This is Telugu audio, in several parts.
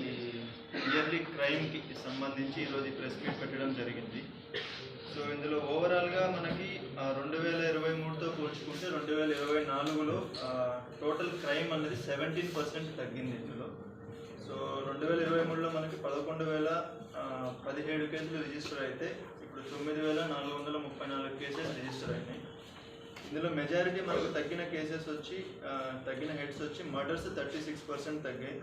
ఈ ఇయర్లీ క్రైమ్కి సంబంధించి ఈరోజు ఈ ప్రెస్ మీట్ పెట్టడం జరిగింది. సో ఇందులో ఓవరాల్గా మనకి రెండు వేల ఇరవై మూడుతో పోల్చుకుంటే రెండు వేల ఇరవై నాలుగులో టోటల్ క్రైమ్ అనేది సెవెంటీన్ పర్సెంట్ తగ్గింది ఇందులో. సో రెండు వేల ఇరవై మూడులో మనకి పదకొండు వేల పదిహేడు కేసులు రిజిస్టర్ అయితే ఇప్పుడు తొమ్మిది వేల నాలుగు వందల ముప్పై నాలుగు కేసెస్ రిజిస్టర్ అయినాయి. ఇందులో మెజారిటీ మనకు తగ్గిన కేసెస్ వచ్చి తగ్గిన హెడ్స్ వచ్చి మర్డర్స్ థర్టీ సిక్స్ పర్సెంట్ తగ్గాయి.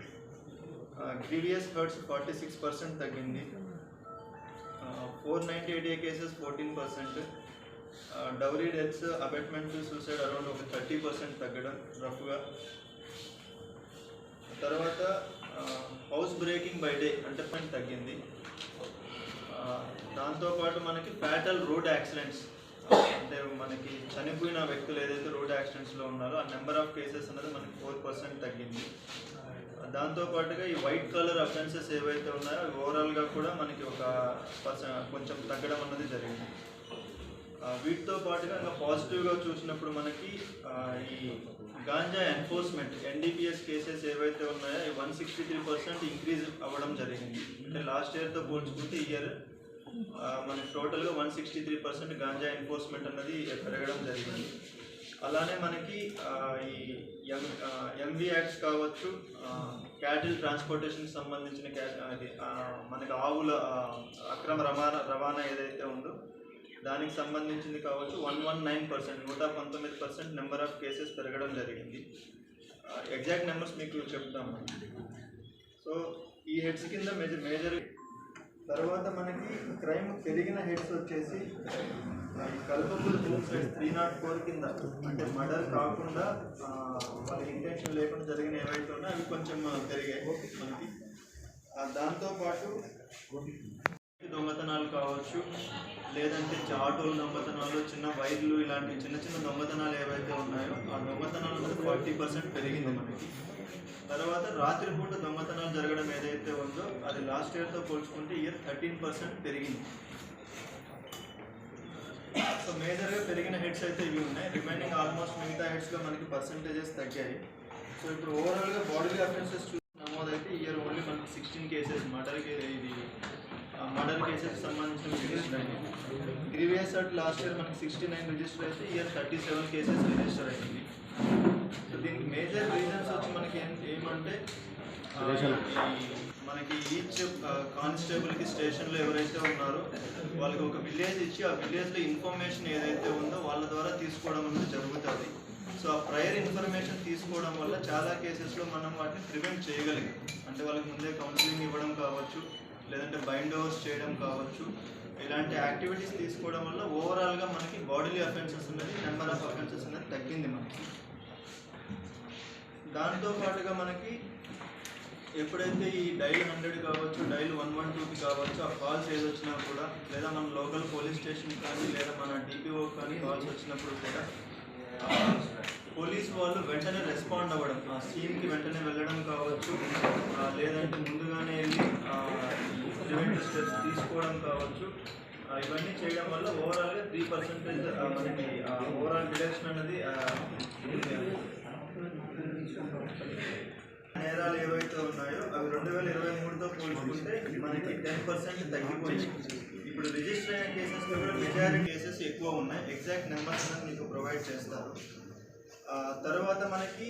Grievous hurts forty six percent తగ్గింది. Four ninety eight A cases fourteen percent dowry deaths abetment suicide around ఒక థర్టీ పర్సెంట్ తగ్గడం రఫ్గా తర్వాత హౌస్ బ్రేకింగ్ బై డే అంటే పని తగ్గింది దాంతోపాటు మనకి ఫ్యాటల్ రోడ్ యాక్సిడెంట్స్ అంటే మనకి చనిపోయిన వ్యక్తులు ఏదైతే రోడ్ యాక్సిడెంట్స్లో ఉన్నారో ఆ నెంబర్ ఆఫ్ కేసెస్ అనేది మనకి ఫోర్ పర్సెంట్ తగ్గింది. దాంతోపాటుగా ఈ వైట్ కలర్ అఫెన్సెస్ ఏవైతే ఉన్నాయో అవి ఓవరాల్గా కూడా మనకి ఒక పర్సెంట్ కొంచెం తగ్గడం అన్నది జరిగింది. వీటితో పాటుగా ఇంకా పాజిటివ్గా చూసినప్పుడు మనకి ఈ గాంజా ఎన్ఫోర్స్మెంట్ ఎన్డీపీఎస్ కేసెస్ ఏవైతే ఉన్నాయో ఈ one sixty three percent increase అవ్వడం జరిగింది. అంటే లాస్ట్ ఇయర్తో పోల్చుకుంటే ఇయర్ మనకి టోటల్గా one sixty three percent ganja enforcement అన్నది పెరగడం జరిగింది. అలానే మనకి ఈ ఎం ఎంవి యాక్ట్స్ కావచ్చు క్యాటిల్ ట్రాన్స్పోర్టేషన్కి సంబంధించిన అది మనకి ఆవుల అక్రమ రవాణా రవాణా ఏదైతే ఉందో దానికి సంబంధించింది కావచ్చు వన్ వన్ నైన్ పర్సెంట్ నూట పంతొమ్మిది పర్సెంట్ నెంబర్ ఆఫ్ కేసెస్ పెరగడం జరిగింది. ఎగ్జాక్ట్ నెంబర్స్ మీకు చెప్తాము. సో ఈ హెడ్స్ కింద మేజర్ మేజర్ తర్వాత మనకి క్రైమ్ పెరిగిన హెడ్స్ వచ్చేసి culpable homicide three not four కింద అంటే మర్డర్ కాకుండా వాళ్ళ ఇంటెన్షన్ లేకుండా జరిగిన ఏవైతే ఉన్నాయో అవి కొంచెం పెరిగాయి. మనకి దాంతోపాటు దొంగతనాలు కావచ్చు లేదంటే చాటోలు దొంగతనాలు చిన్న వైర్లు ఇలాంటి చిన్న చిన్న దొంగతనాలు ఏవైతే ఉన్నాయో ఆ దొంగతనాలు ఫార్టీ పర్సెంట్ పెరిగింది మనకి. తర్వాత రాత్రిపూట దొంగతనాలు జరగడం ఏదైతే ఉందో అది లాస్ట్ ఇయర్తో పోల్చుకుంటే ఇయర్ థర్టీన్ పర్సెంట్ పెరిగింది. సో మేజర్గా పెరిగిన హెడ్స్ అయితే ఇవి ఉన్నాయి. రిమైనింగ్ ఆల్మోస్ట్ మిగతా హెడ్స్లో మనకి పర్సంటేజెస్ తగ్గాయి. సో ఇప్పుడు ఓవరాల్గా బాడీ అఫెన్సెస్ నమోదైతే ఇయర్ ఓన్లీ మనకి సిక్స్టీన్ కేసెస్ మర్డర్ ఇది మర్డర్ కేసెస్ సంబంధించిన రిజిస్టర్ అయింది ప్రీవియస్ అట్ లాస్ట్ ఇయర్ మనకి సిక్స్టీ నైన్ రిజిస్టర్ అయితే year thirty seven cases register అయింది. సో దీనికి మేజర్ రీజన్స్ వచ్చి మనకి ఏమంటే మనకి ఈచ్ కానిస్టేబుల్కి స్టేషన్లో ఎవరైతే ఉన్నారో వాళ్ళకి ఒక విలేజ్ ఇచ్చి ఆ విలేజ్లో ఇన్ఫర్మేషన్ ఏదైతే ఉందో వాళ్ళ ద్వారా తీసుకోవడం అనేది జరుగుతుంది. సో ఆ ప్రయర్ ఇన్ఫర్మేషన్ తీసుకోవడం వల్ల చాలా కేసెస్లో మనం వాటిని ప్రివెంట్ చేయగలిగాం. అంటే వాళ్ళకి ముందే కౌన్సిలింగ్ ఇవ్వడం కావచ్చు లేదంటే బైండ్ ఓవర్స్ చేయడం కావచ్చు ఇలాంటి యాక్టివిటీస్ తీసుకోవడం వల్ల ఓవరాల్గా మనకి బాడీలీ అఫెన్సెస్ అనేది నెంబర్ ఆఫ్ అఫెన్సెస్ అనేది తగ్గింది మనకి. దాంతో పాటుగా మనకి ఎప్పుడైతే ఈ డైల్ హండ్రెడ్ కావచ్చు డైల్ వన్ వన్ టూకి కావచ్చు ఆ కాల్స్ ఏది వచ్చినా కూడా లేదా మన లోకల్ పోలీస్ స్టేషన్ కానీ లేదా మన డిపిఓ కానీ కాల్స్ వచ్చినప్పుడు కూడా పోలీస్ వాళ్ళు వెంటనే రెస్పాండ్ అవ్వడం ఆ సీన్కి వెంటనే వెళ్ళడం కావచ్చు లేదంటే ముందుగానే వెళ్ళి ప్రివెంటివ్ స్టెప్స్ తీసుకోవడం కావచ్చు ఇవన్నీ చేయడం వల్ల ఓవరాల్గా త్రీ పర్సెంటేజ్ మనకి ఓవరాల్ డిడక్షన్ అనేది నేరాలు ఏవైతే ఉన్నాయో అవి రెండు వేల ఇరవై మూడుతో పోల్చుకుంటే మనకి టెన్ పర్సెంట్ తగ్గిపోయింది ఇప్పుడు రిజిస్టర్ అయిన కేసెస్లో కూడా మెజారిటీ కేసెస్ ఎక్కువ ఉన్నాయి. ఎగ్జాక్ట్ నెంబర్స్ మీకు ప్రొవైడ్ చేస్తారు. తర్వాత మనకి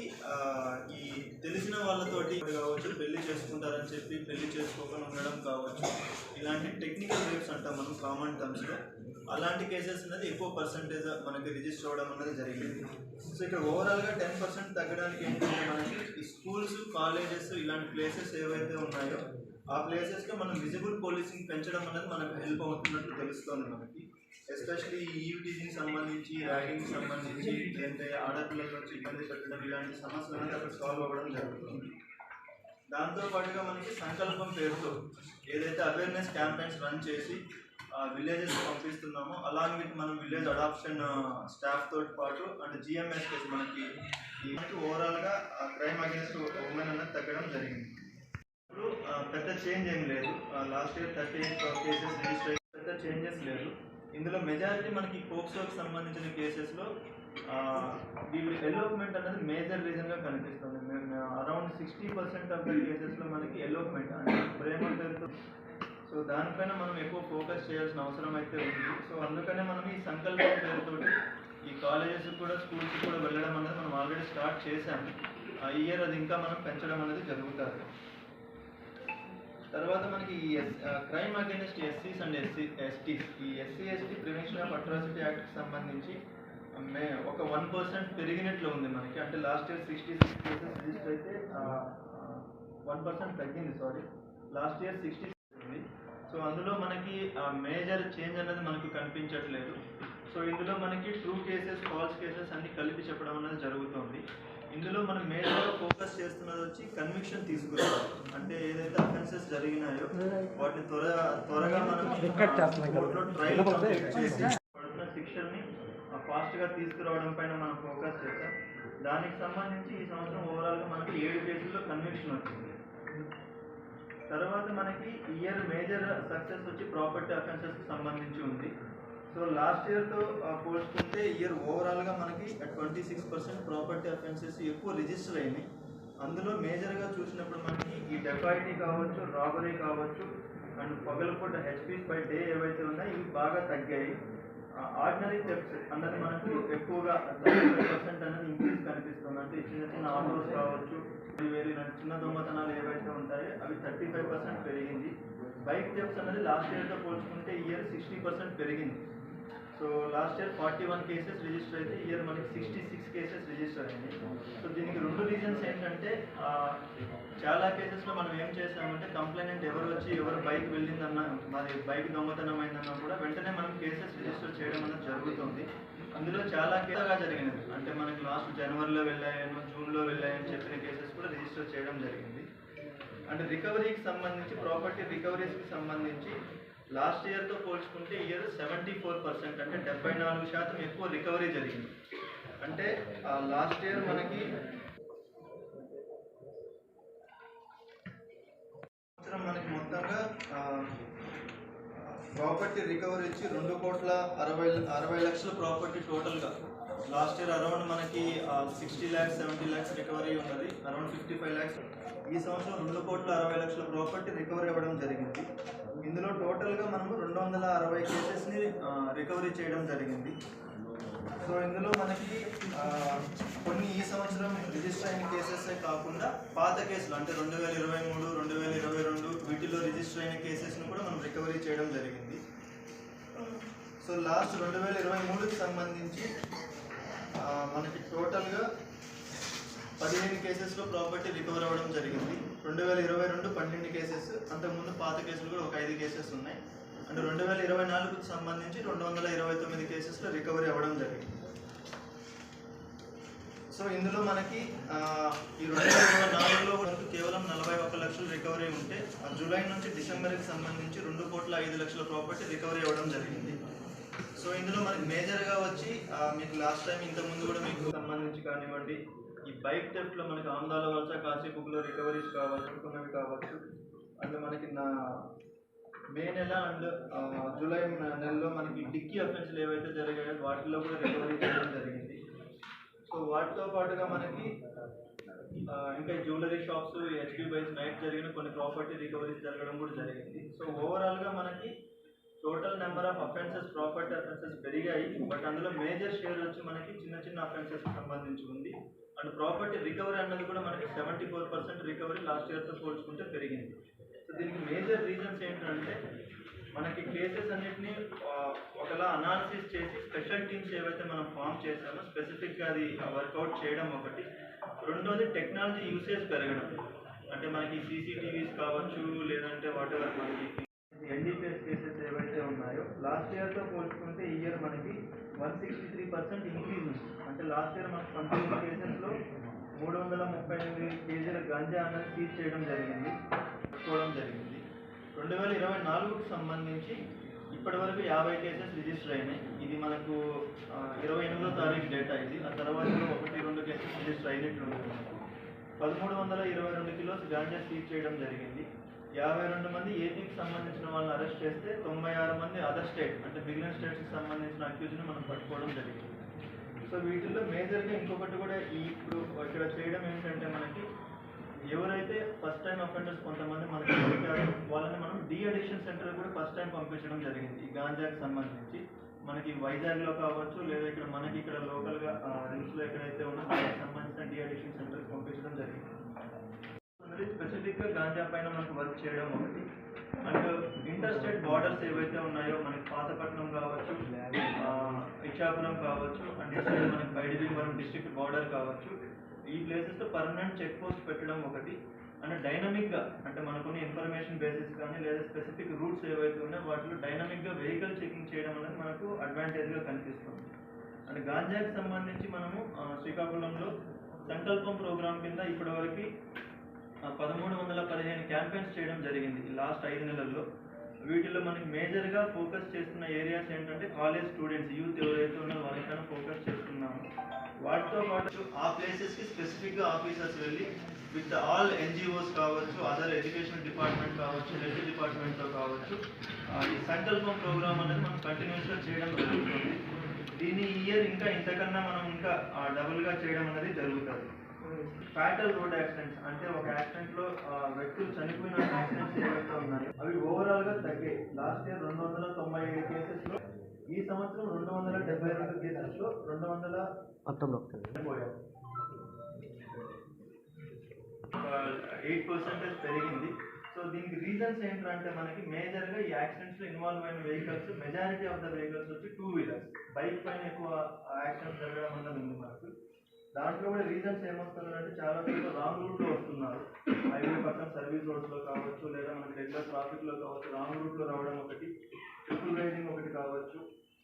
ఈ తెలిసిన వాళ్ళతోటి కావచ్చు పెళ్ళి చేసుకుంటారని చెప్పి పెళ్ళి చేసుకోకుండా ఉండడం కావచ్చు ఇలాంటి టెక్నికల్ రేప్స్ అంటాం మనం కామన్ టర్మ్స్లో అలాంటి కేసెస్ అనేది ఎక్కువ పర్సంటేజ్ మనకి రిజిస్టర్ అవ్వడం అనేది జరిగింది. సో ఇక్కడ ఓవరాల్గా టెన్ పర్సెంట్ తగ్గడానికి ఏంటంటే మనకి ఈ స్కూల్స్ కాలేజెస్ ఇలాంటి ప్లేసెస్ ఏవైతే ఉన్నాయో ఆ ప్లేసెస్లో మనం విజిబుల్ పోలీసింగ్ పెంచడం అనేది మనకు హెల్ప్ అవుతున్నట్లు తెలుస్తుంది మనకి. ఎస్పెషల్లీ ఈ సంబంధించి ర్యాగింగ్ సంబంధించి లేదంటే ఆడపిల్లల నుంచి ఇబ్బంది పెట్టడం ఇలాంటి సమస్యలు అనేది అక్కడ సాల్వ్ అవ్వడం జరుగుతుంది. దాంతో పాటుగా మనకి సంకల్పం పేరుతో ఏదైతే అవేర్నెస్ క్యాంపెయిన్స్ రన్ చేసి విలేజెస్ పంపిస్తున్నామో అలాగే విత్ మనం విలేజ్ అడాప్షన్ స్టాఫ్ తోటి పాటు అండ్ జిఎంఎస్ మనకి మనకి ఓవరాల్గా క్రైమ్ అగేన్స్ట్ ఉమెన్ అనేది తగ్గడం జరిగింది. ఇప్పుడు పెద్ద చేంజ్ ఏం లేదు. Last year thirty eight cases register పెద్ద చేంజెస్ లేదు. ఇందులో మెజారిటీ మనకి పోక్సోకి సంబంధించిన కేసెస్లో వీళ్ళు ఎలోప్మెంట్ అనేది మేజర్ రీజన్గా కనిపిస్తుంది. Around sixty percent of the కేసెస్లో మనకి ఎలోప్మెంట్ అంటే ప్రేమ పేరుతో. సో దానిపైన మనం ఎక్కువ ఫోకస్ చేయాల్సిన అవసరం అయితే ఉంది. సో అందుకనే మనం ఈ సంకల్పం పేరుతో ఈ కాలేజెస్ కూడా స్కూల్స్ కూడా వెళ్ళడం అనేది మనం ఆల్రెడీ స్టార్ట్ చేశాము. ఆ ఇయర్ అది ఇంకా మనం పెంచడం అనేది జరుగుతుంది. తర్వాత మనకి ఈ ఎస్ క్రైమ్ అగేనెస్ట్ ఎస్సీస్ అండ్ ఎస్సీ ఎస్టీస్ ఈ SC ST prevention of atrocity యాక్ట్కి సంబంధించి మే ఒక వన్ పర్సెంట్ పెరిగినట్లు ఉంది మనకి. అంటే last year sixty six cases register అయితే వన్ పర్సెంట్ తగ్గింది సారీ లాస్ట్ ఇయర్ సిక్స్టీ ఉంది. సో అందులో మనకి మేజర్ చేంజ్ అనేది మనకు కనిపించట్లేదు. సో ఇందులో మనకి ట్రూ కేసెస్ ఫాల్స్ కేసెస్ అన్ని కలిపి చెప్పడం అనేది జరుగుతుంది. ఇందులో మనం మేజర్గా ఫోకస్ చేస్తున్నది వచ్చి కన్విక్షన్ తీసుకురావాలి అంటే ఏదైతే అఫెన్సెస్ జరిగినాయో వాటిని త్వర త్వరగా మనం కంప్లీట్ చేసి పడుతున్న శిక్షల్ని ఫాస్ట్గా తీసుకురావడం పైన మనం ఫోకస్ చేస్తాం దానికి సంబంధించి ఈ సంవత్సరం ఓవరాల్గా మనకి ఏడు కేసుల్లో కన్విక్షన్ వచ్చింది. తర్వాత మనకి ఇయర్ మేజర్ సక్సెస్ వచ్చి ప్రాపర్టీ అఫెన్సెస్కి సంబంధించి ఉంది. సో లాస్ట్ ఇయర్తో పోల్చుకుంటే ఇయర్ ఓవరాల్గా మనకి twenty six percent property offences ఎక్కువ రిజిస్టర్ అయినాయి. అందులో మేజర్గా చూసినప్పుడు మనకి ఈ డెపాయిటీ కావచ్చు రాబరీ కావచ్చు అండ్ పగలపూట హెచ్పీస్ బై డే ఏవైతే ఉన్నాయో ఇవి బాగా తగ్గాయి. ఆర్డినరీ థెఫ్ట్స్ అన్నది మనకు ఎక్కువగా పర్సెంట్ అనేది ఇంక్రీజ్ కనిపిస్తుంది. అంటే చిన్న చిన్న ఆటోస్ కావచ్చు వేరే చిన్న దొంగతనాలు ఏవైతే ఉంటాయో అవి థర్టీ ఫైవ్ పర్సెంట్ పెరిగింది. బైక్ థెఫ్ట్స్ అనేది లాస్ట్ ఇయర్తో పోల్చుకుంటే ఇయర్ సిక్స్టీ పర్సెంట్ పెరిగింది. So last year forty one cases register అయితే ఇయర్ మనకి సిక్స్టీ సిక్స్ కేసెస్ రిజిస్టర్ అయింది సో దీనికి రెండు రీజన్స్ ఏంటంటే చాలా కేసెస్లో మనం ఏం చేసామంటే కంప్లైంట్ ఎవరు వచ్చి ఎవరు బైక్ వెళ్ళిందన్నా మరి బైక్ దొంగతనం అయిందన్నా కూడా వెంటనే మనం కేసెస్ రిజిస్టర్ చేయడం అనేది జరుగుతుంది. అందులో చాలా కేసుగా జరిగినది అంటే మనకి లాస్ట్ జనవరిలో వెళ్ళాయను జూన్లో వెళ్ళాయని చెప్పిన కేసెస్ కూడా రిజిస్టర్ చేయడం జరిగింది. అంటే రికవరీకి సంబంధించి ప్రాపర్టీ రికవరీస్కి సంబంధించి లాస్ట్ ఇయర్తో పోల్చుకుంటే ఇయర్ సెవెంటీ ఫోర్ పర్సెంట్ అంటే డెబ్బై నాలుగు శాతం ఎక్కువ రికవరీ జరిగింది. అంటే లాస్ట్ ఇయర్ మనకి సంవత్సరం మనకి మొత్తంగా ప్రాపర్టీ రికవరీ ఇచ్చి రెండు కోట్ల అరవై అరవై లక్షల ప్రాపర్టీ టోటల్గా. లాస్ట్ ఇయర్ అరౌండ్ మనకి sixty lakhs seventy lakhs recovery ఉన్నది. అరౌండ్ ఫిఫ్టీ ఫైవ్ ల్యాక్స్ ఈ సంవత్సరం రెండు కోట్ల అరవై లక్షల ప్రాపర్టీ రికవరీ అవ్వడం జరిగింది. ఇందులో టోటల్గా మనము రెండు వందల అరవై కేసెస్ని రికవరీ చేయడం జరిగింది. సో ఇందులో మనకి కొన్ని ఈ సంవత్సరం రిజిస్టర్ అయిన కేసెసే కాకుండా పాత కేసులు అంటే రెండు వేల ఇరవై మూడు రెండు వేల ఇరవై రెండు వీటిలో రిజిస్టర్ అయిన కేసెస్ను కూడా మనం రికవరీ చేయడం జరిగింది. సో లాస్ట్ రెండు వేల ఇరవై మూడుకి సంబంధించి మనకి టోటల్గా పదిహేను కేసెస్లో ప్రాపర్టీ రికవర్ అవ్వడం జరిగింది. రెండు వేల ఇరవై రెండు పన్నెండు కేసెస్ అంతకుముందు పాత కేసులు కూడా ఒక ఐదు కేసెస్ ఉన్నాయి. అండ్ రెండు వేల ఇరవై నాలుగుకు సంబంధించి రెండు వందల ఇరవై తొమ్మిది కేసెస్లో రికవరీ అవ్వడం జరిగింది. సో ఇందులో మనకి ఈ రెండు వేల ఇరవై నాలుగులో వరకు కేవలం నలభై ఒక్క లక్షలు రికవరీ ఉంటే ఆ జూలై నుంచి డిసెంబర్కి సంబంధించి రెండు కోట్ల ఐదు లక్షల ప్రాపర్టీ రికవరీ అవ్వడం జరిగింది. సో ఇందులో మనకి మేజర్గా వచ్చి మీకు లాస్ట్ టైం ఇంతకుముందు కూడా మీకు సంబంధించి కానివ్వండి ఈ బైక్ టెస్ట్లో మనకి ఆంధ్రాలో వలస కాశీబుక్లో రికవరీస్ కావచ్చు అనుకున్నవి కావచ్చు అండ్ మనకి నా మే నెల అండ్ జూలై నెలలో మనకి డిక్కీ అఫెన్స్లు ఏవైతే జరిగాయో వాటిలో కూడా రికవరీ చేయడం జరిగింది. సో వాటితో పాటుగా మనకి ఇంకా జ్యువెలరీ షాప్స్ హెచ్పి బైస్ నైట్ జరిగిన కొన్ని ప్రాపర్టీ రికవరీస్ జరగడం కూడా జరిగింది. సో ఓవరాల్గా మనకి total number of offences property offences పెరిగాయి. బట్ అందులో మేజర్ షేర్ వచ్చి మనకి చిన్న చిన్న అఫెన్సెస్ సంబంధించి ఉంది. అండ్ ప్రాపర్టీ రికవరీ అన్నది కూడా మనకి seventy four percent recovery last ఇయర్తో పోల్చుకుంటే పెరిగింది. సో దీనికి మేజర్ రీజన్స్ ఏంటంటే మనకి కేసెస్ అన్నిటిని ఒకలా అనాలిసిస్ చేసి స్పెషల్ టీమ్స్ ఏవైతే మనం ఫామ్ చేసామో స్పెసిఫిక్గా అది వర్కౌట్ చేయడం ఒకటి. రెండోది టెక్నాలజీ యూసేజ్ పెరగడం. అంటే మనకి సీసీటీవీస్ కావచ్చు లేదంటే వాట్ ఎవర్ మనకి ఎన్డీపీఎస్ కేసెస్ ఏవైతే ఉన్నాయో లాస్ట్ ఇయర్తో పోల్చుకుంటే ఈ ఇయర్ మనకి one sixty three percent increase ఉంది. అంటే లాస్ట్ ఇయర్ మనకి పంతొమ్మిది కేసెస్లో మూడు వందల ముప్పై ఎనిమిది కేజీల గాంజా అనేది సీజ్ చేయడం జరిగింది పట్టుకోవడం జరిగింది. రెండు వేల ఇరవై నాలుగుకు సంబంధించి ఇప్పటి వరకు యాభై కేసెస్ రిజిస్టర్ అయినాయి. ఇది మనకు ఇరవై ఎనిమిదో తారీఖు డేటా ఇది. ఆ తర్వాత ఒకటి రెండు కేసెస్ రిజిస్టర్ అయినట్లు పదమూడు వందల ఇరవై రెండు కిలోస్ గాంజా సీజ్ చేయడం జరిగింది. యాభై రెండు మంది ఏపీకి సంబంధించిన వాళ్ళని అరెస్ట్ చేస్తే తొంభై ఆరు మంది అదర్ స్టేట్ అంటే మిగిలిన స్టేట్స్కి సంబంధించిన అక్యూజ్ని మనం పట్టుకోవడం జరిగింది. సో వీటిల్లో మేజర్గా ఇంకొకటి కూడా ఈ ఇప్పుడు ఇక్కడ చేయడం ఏంటంటే మనకి ఎవరైతే ఫస్ట్ టైం అఫెండర్స్ కొంతమంది మనకి దొరికారో వాళ్ళని మనం డి అడిక్షన్ సెంటర్ కూడా ఫస్ట్ టైం పంపించడం జరిగింది. ఈ గాంజాకి సంబంధించి మనకి వైజాగ్లో కావచ్చు లేదా ఇక్కడ మనకి ఇక్కడ లోకల్గా రిమ్స్లో ఎక్కడైతే ఉన్నదో దానికి సంబంధించిన డి అడిక్షన్ సెంటర్కి పంపించడం జరిగింది. స్పెసిఫిక్గా గాంజా పైన మనకు వర్క్ చేయడం ఒకటి. అండ్ ఇంటర్ స్టేట్ బార్డర్స్ ఏవైతే ఉన్నాయో మనకి పాతపట్నం కావచ్చు ఆ, ఇచ్చాపురం కావచ్చు అండ్ ఇటు మనకి బయటిభీమవరం డిస్ట్రిక్ట్ బార్డర్ కావచ్చు. ఈ ప్లేసెస్లో పర్మనెంట్ చెక్ పోస్ట్ పెట్టడం ఒకటి. అండ్ డైనమిక్గా అంటే మనకున్న ఇన్ఫర్మేషన్ బేసిస్ కానీ లేదా స్పెసిఫిక్ రూట్స్ ఏవైతే ఉన్నాయో వాటిలో డైనమిక్గా వెహికల్ చెకింగ్ చేయడం అనేది మనకు అడ్వాంటేజ్గా కనిపిస్తుంది. అండ్ గాంజాకి సంబంధించి మనము శ్రీకాకుళంలో సంకల్పం ప్రోగ్రామ్ కింద ఇప్పటివరకు పదమూడు వందల పదిహేను క్యాంపెయిన్స్ చేయడం జరిగింది. లాస్ట్ ఐదు నెలల్లో వీటిలో మనకి మేజర్గా ఫోకస్ చేస్తున్న ఏరియాస్ ఏంటంటే కాలేజ్ స్టూడెంట్స్ యూత్ ఎవరైతే ఉన్నారో వాళ్ళకైనా ఫోకస్ చేస్తున్నాము. వాటితో పాటు ఆ ప్లేసెస్కి స్పెసిఫిక్గా ఆఫీసర్స్ వెళ్ళి విత్ ఆల్ ఎన్జిఓస్ కావచ్చు అదర్ ఎడ్యుకేషన్ డిపార్ట్మెంట్ కావచ్చు హెల్త్ డిపార్ట్మెంట్తో కావచ్చు ఆ, ఈ సంకల్పం ప్రోగ్రామ్ అనేది మనం కంటిన్యూస్గా చేయడం జరుగుతుంది. దీన్ని ఇయర్ ఇంకా ఇంతకన్నా మనం ఇంకా డబుల్గా చేయడం అనేది జరుగుతుంది. ఫ్యాటల్ రోడ్ యాక్సిడెంట్స్ అంటే ఒక యాక్సిడెంట్లో వ్యక్తులు చనిపోయిన యాక్సిడెంట్స్ ఏవైతే ఉన్నాయో అవి ఓవరాల్గా తగ్గాయి లాస్ట్ ఇయర్ రెండు వందల తొంభై ఐదు కేసెస్లో ఈ సంవత్సరం రెండు వందల డెబ్బై రెండు కేసెస్లో రెండు వందల చనిపోయాం ఎయిట్ పర్సెంటేజ్ పెరిగింది. సో దీనికి రీజన్స్ ఏంటంటే మనకి మేజర్గా ఈ యాక్సిడెంట్స్లో ఇన్వాల్వ్ అయిన vehicles majority of the vehicles వచ్చి టూ వీలర్స్ బైక్ పైన ఎక్కువ యాక్సిడెంట్స్ జరగడం అన్నది ఉంది మనకు. దాంట్లో కూడా రీజన్స్ ఏమొస్తున్నారంటే చాలా మంది రాంగ్ రూట్లో వస్తున్నారు. హైవే పక్కన సర్వీస్ రోడ్స్లో కావచ్చు లేదా మనకి రెగ్యులర్ ట్రాఫిక్లో కావచ్చు రాంగ్ రూట్లో రావడం ఒకటి ట్రిపుల్ రైడింగ్ ఒకటి కావచ్చు.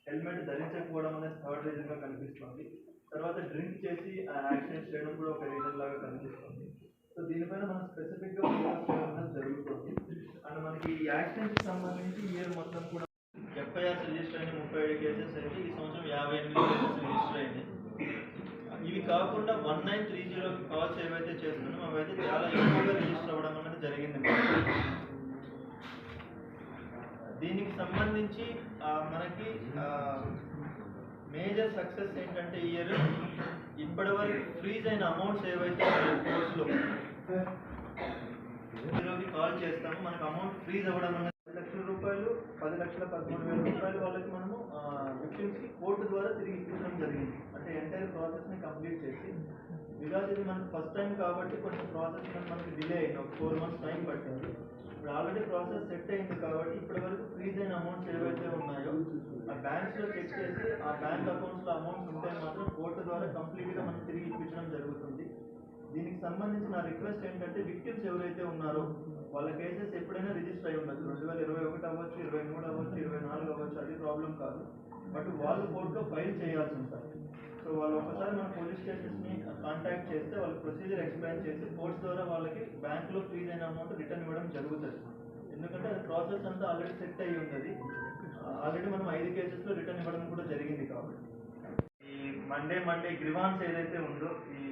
హెల్మెట్ ధరించకపోవడం అనేది థర్డ్ రీజన్గా కనిపిస్తుంది. తర్వాత డ్రింక్ చేసి యాక్సిడెంట్ చేయడం కూడా ఒక రీజన్ లాగా కనిపిస్తుంది. సో దీనిపైన మనం స్పెసిఫిక్గా ఫోకస్ చేయడం జరుగుతుంది. అండ్ మనకి ఈ యాక్సిడెంట్ సంబంధించి ఇయర్ మొత్తం కూడా ఎఫ్ఐఆర్ రిజిస్టర్ అయిన ముప్పై ఏడు కేసెస్ అయితే ఈ సంవత్సరం యాభై ఎనిమిది కేసెస్ రిజిస్టర్ అయింది కాకుండా వన్ నైన్ త్రీ జీరోకి కాల్స్ ఏవైతే చేస్తున్నామో అవైతే చాలా ఎక్కువగా రిజిస్టర్ అవ్వడం అనేది జరిగింది దీనికి సంబంధించి మనకి మేజర్ సక్సెస్ ఏంటంటే ఇయర్ ఇప్పటి వరకు ఫ్రీజ్ అయిన అమౌంట్స్ ఏవైతే కోర్సులో జీరోకి కాల్ చేస్తాము. మనకు అమౌంట్ ఫ్రీజ్ అవ్వడం అనేది పది లక్షల పదమూడు వేల రూపాయలు వాళ్ళకి మనము విక్టిమ్స్ కోర్టు ద్వారా తిరిగి ఇప్పించడం జరిగింది. అంటే ఎంటైర్ ప్రాసెస్ని కంప్లీట్ చేసి బికాజ్ ఇది మనకు ఫస్ట్ టైం కాబట్టి కొంచెం ప్రాసెస్ మనకి డిలే అయింది. ఒక ఫోర్ మంత్స్ టైం పట్టింది. ఇప్పుడు ఆల్రెడీ ప్రాసెస్ సెట్ అయింది కాబట్టి ఇప్పటి వరకు ఫ్రీజ్ అయిన అమౌంట్స్ ఏవైతే ఉన్నాయో ఆ బ్యాంక్స్లో చెక్ చేసి ఆ బ్యాంక్ అకౌంట్స్లో అమౌంట్స్ ఉంటే మాత్రం కోర్టు ద్వారా కంప్లీట్గా మనకి తిరిగి ఇప్పించడం జరుగుతుంది. దీనికి సంబంధించిన రిక్వెస్ట్ ఏంటంటే విక్టిమ్స్ ఎవరైతే ఉన్నారో వాళ్ళ కేసెస్ ఎప్పుడైనా రిజిస్టర్ అయి ఉండదు రెండు వేల ఇరవై ఒకటి అవ్వచ్చు ఇరవై మూడు అవ్వచ్చు ఇరవై నాలుగు అవ్వచ్చు అది ప్రాబ్లం కాదు. బట్ వాళ్ళు కోర్టులో ఫైల్ చేయాల్సి ఉంటుంది. సో వాళ్ళు ఒకసారి మన పోలీస్ స్టేషన్స్ని కాంటాక్ట్ చేస్తే వాళ్ళ ప్రొసీజర్ ఎక్స్ప్లెయిన్ చేసి కోర్ట్స్ ద్వారా వాళ్ళకి బ్యాంకులో ఫీజ్ అయిన అమౌంట్ రిటర్న్ ఇవ్వడం జరుగుతుంది. ఎందుకంటే అది ప్రాసెస్ అంతా ఆల్రెడీ సెట్ అయ్యి ఉన్నది ఆల్రెడీ మనం ఐదు కేసెస్లో రిటర్న్ ఇవ్వడం కూడా జరిగింది కాబట్టి. ఈ మండే మండే గ్రివాన్స్ ఏదైతే ఉందో ఈ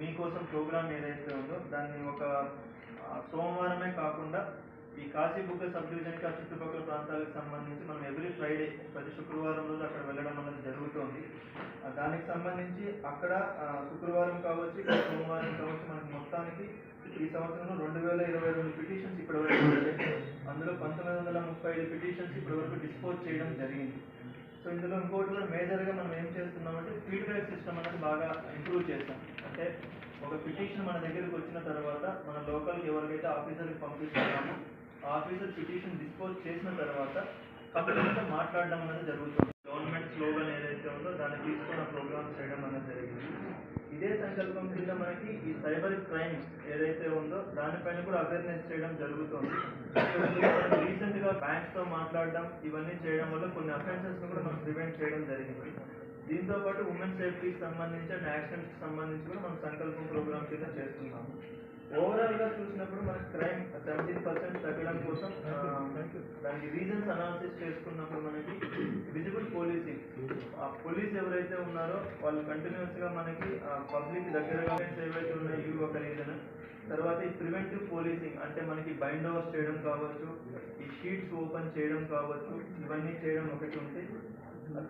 మీకోసం ప్రోగ్రామ్ ఏదైతే ఉందో దాన్ని ఒక సోమవారమే కాకుండా ఈ కాశీబుగ్గ సబ్ డివిజన్కి ఆ చుట్టుపక్కల ప్రాంతాలకు సంబంధించి మనం ఎవ్రీ ఫ్రైడే ప్రతి శుక్రవారం రోజు అక్కడ వెళ్ళడం అనేది జరుగుతుంది. దానికి సంబంధించి అక్కడ శుక్రవారం కావచ్చు సోమవారం కావచ్చు మనకి మొత్తానికి ఈ సంవత్సరంలో రెండు వేల ఇరవై రెండు పిటిషన్స్ ఇప్పటివరకు అందులో పంతొమ్మిది వందల ముప్పై ఐదు పిటిషన్స్ ఇప్పటివరకు డిస్పోజ్ చేయడం జరిగింది. సో ఇందులో ఇంకోటి కూడా మేజర్గా మనం ఏం చేస్తున్నామంటే ఫీడ్బ్యాక్ సిస్టమ్ అనేది బాగా ఇంప్రూవ్ చేస్తాం అంటే ఒక పిటిషన్ మన దగ్గరికి వచ్చిన తర్వాత మన లోకల్కి ఎవరికైతే ఆఫీసర్కి పంపిస్తున్నామో ఆ ఆఫీసర్ పిటిషన్ డిస్పోజ్ చేసిన తర్వాత కథలతో మాట్లాడడం అనేది జరుగుతుంది. గవర్నమెంట్ స్లోగన్ ఏదైతే ఉందో దాన్ని తీసుకున్న ప్రోగ్రామ్స్ చేయడం అనేది జరిగింది. ఇదే సంకల్పం కింద మనకి ఈ సైబర్ క్రైమ్ ఏదైతే ఉందో దానిపైన కూడా అవేర్నెస్ చేయడం జరుగుతుంది. రీసెంట్గా బ్యాంక్స్తో బ్యాంక్స్తో మాట్లాడడం ఇవన్నీ చేయడం వల్ల కొన్ని అఫెన్సెస్ను కూడా మనం ప్రివెంట్ చేయడం జరిగింది. దీంతో పాటు ఉమెన్ సేఫ్టీకి సంబంధించి అండ్ సంబంధించి కూడా మనం సంకల్పం ప్రోగ్రామ్ కింద చేస్తున్నాము. ఓవరాల్గా చూసినప్పుడు మనకి క్రైమ్ సెవెంటీన్ పర్సెంట్ తగ్గడం కోసం దానికి రీజన్స్ అనాలిసిస్ చేసుకున్నప్పుడు మనకి విజిబుల్ పోలీసింగ్ ఆ పోలీస్ ఎవరైతే ఉన్నారో వాళ్ళు కంటిన్యూస్గా మనకి పబ్లిక్ దగ్గరగా ఏవైతే ఉన్నాయో ఇవి ఒక రీజన్ తర్వాత ఈ ప్రివెంటివ్ పోలీసింగ్ అంటే మనకి బైండ్ ఓవర్స్ చేయడం కావచ్చు ఈ షీట్స్ ఓపెన్ చేయడం కావచ్చు ఇవన్నీ చేయడం ఒకటి ఆ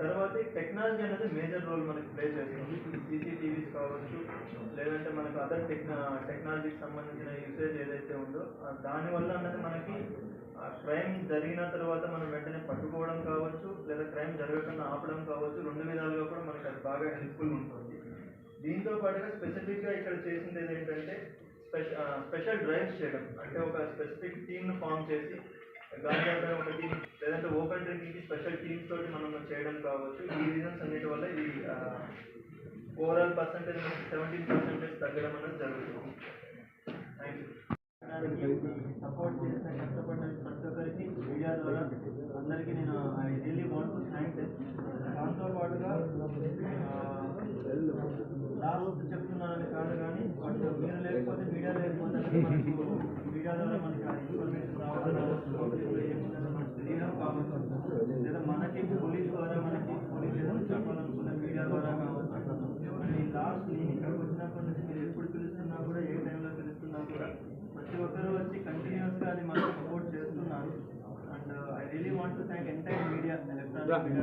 తర్వాత టెక్నాలజీ అనేది మేజర్ రోల్ మనకి ప్లే చేస్తుంది. సీసీటీవీస్ కావచ్చు లేదంటే మనకు అదర్ టెక్నా టెక్నాలజీకి సంబంధించిన యూసేజ్ ఏదైతే ఉందో దానివల్ల అన్నది మనకి క్రైమ్ జరిగిన తర్వాత మనం వెంటనే పట్టుకోవడం కావచ్చు లేదా క్రైమ్ జరగకుండా ఆపడం కావచ్చు రెండు విధాలుగా కూడా మనకి అది బాగా హెల్ప్ఫుల్ ఉంటుంది. దీంతో పాటుగా స్పెసిఫిక్గా ఇక్కడ చేసింది ఏంటంటే స్పెషల్ స్పెషల్ డ్రైవ్స్ చేయడం. అంటే ఒక స్పెసిఫిక్ టీమ్ను ఫామ్ చేసి గాంధీ ఒకటి లేదంటే ఓపెన్ డ్రింకింగ్ స్పెషల్ టీమ్స్ తోటి మనం చేయడం కావచ్చు. ఈ రీజన్స్ అన్నిటి వల్ల ఇది ఓవరాల్ పర్సంటేజ్ మనకి సెవెంటీన్ పర్సెంటేజ్ తగ్గడం అనేది జరుగుతుంది. థ్యాంక్ యూ సపోర్ట్ చేసిన కష్టపడిన ప్రతి ఒక్కరికి మీడియా ద్వారా అందరికీ నేను I really want to thank దాంతో పాటుగా లాస్ట్ చెప్తున్నానని కాదు కానీ బట్ మీరు లేకపోతే మీడియా లేకపోతే మనకు మీడియా ద్వారా మనకి ఇన్ఫర్మేషన్ రావడం మనకు తెలియడం కావచ్చు లేదా మనకి పోలీస్ ద్వారా